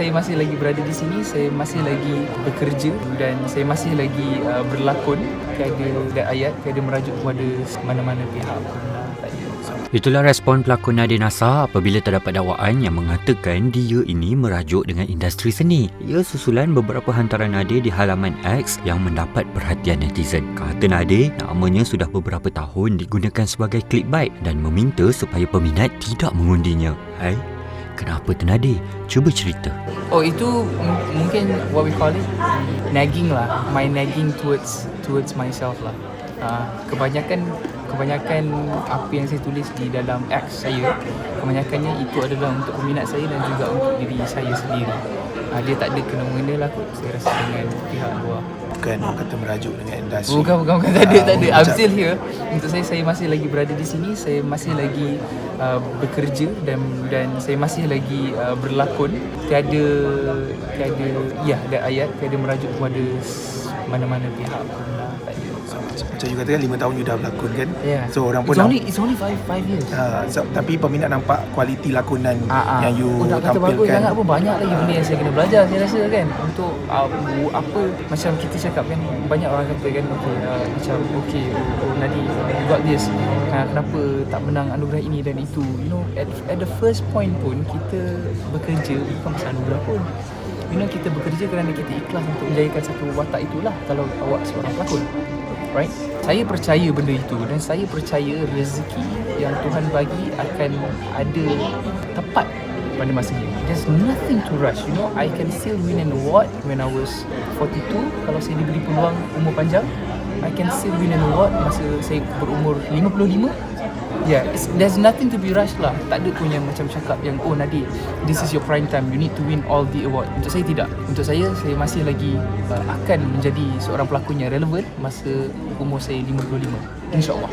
saya masih lagi berada di sini, saya masih lagi bekerja dan saya masih lagi uh, berlakon. Tiada ayat, tiada merajuk kepada mana-mana pihak Itulah respon pelakon Nadia Nasa apabila terdapat dakwaan yang mengatakan dia ini merajuk dengan industri seni. Ia susulan beberapa hantaran Nadia di halaman X yang mendapat perhatian netizen. Kata Nadia, namanya sudah beberapa tahun digunakan sebagai clickbait dan meminta supaya peminat tidak mengundinya. Hai, kenapa tu Nadia? Cuba cerita. Oh itu m- mungkin what we call it nagging lah. My nagging towards towards myself lah. Uh, kebanyakan kebanyakan apa yang saya tulis di dalam X saya kebanyakannya itu adalah untuk peminat saya dan juga untuk diri saya sendiri. Uh, dia tak ada kena mengena lah kot saya rasa dengan pihak luar. Bukan orang kata merajuk dengan industri. Bukan bukan bukan tak ada Ah, tak ada. I'm still here. Untuk saya saya masih lagi berada di sini. Saya masih lagi uh, bekerja dan dan saya masih lagi uh, berlakon. Tiada tiada ya ada ayat tiada merajuk kepada mana-mana pihak pun lah. Macam, you kata kan 5 tahun you dah berlakon kan Yeah. So orang pun it's only it's only five five years. Ha, so, tapi peminat nampak kualiti lakonan ah. yang you oh, nak kata bagus tampilkan. sangat pun banyak lagi benda yang saya kena belajar saya rasa kan untuk uh, apa macam kita cakap kan banyak orang kata kan okay, uh, macam okay oh, oh Nadi you got this uh, kenapa tak menang anugerah ini dan itu you know at, at the first point pun kita bekerja bukan pasal anugerah pun you know kita bekerja kerana kita ikhlas untuk menjayakan satu watak itulah kalau awak seorang pelakon right? Saya percaya benda itu dan saya percaya rezeki yang Tuhan bagi akan ada tepat pada masanya there's nothing to rush you know? I can still win an award. When I was 42 kalau saya diberi peluang umur panjang I can still win an award masa saya berumur 55 Yeah, it's, there's nothing to be rushed lah. Tak ada pun yang macam cakap yang oh Nadi, this is your prime time. You need to win all the award. Untuk saya tidak. Untuk saya, saya masih lagi uh, akan menjadi seorang pelakon yang relevan masa umur saya 55. InsyaAllah.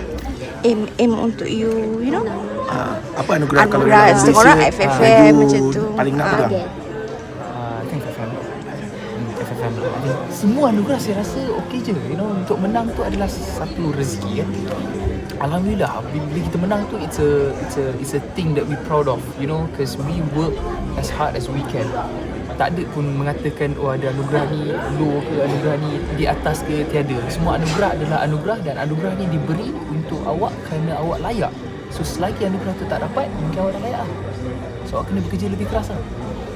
aim aim untuk you you know Ha, apa anugerah, kalau Anugerah, dalam setengah orang FFM ah, you macam tu. Paling nak Ah. pegang. Uh, think FFM. Hmm, think semua anugerah saya rasa okey je. You know, untuk menang tu adalah satu rezeki kan. Alhamdulillah bila kita menang tu it's a it's a it's a thing that we proud of you know because we work as hard as we can. Tak ada pun mengatakan oh ada anugerah ni low ke anugerah ni di atas ke tiada. Semua anugerah adalah anugerah dan anugerah ni diberi untuk awak kerana awak layak. So selagi anugerah tu tak dapat mungkin awak tak layak lah. So awak kena bekerja lebih keras lah.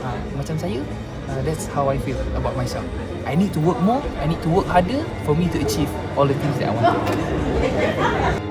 Ha, macam saya uh, that's how I feel about myself. I need to work more I need to work harder for me to achieve all the things that I want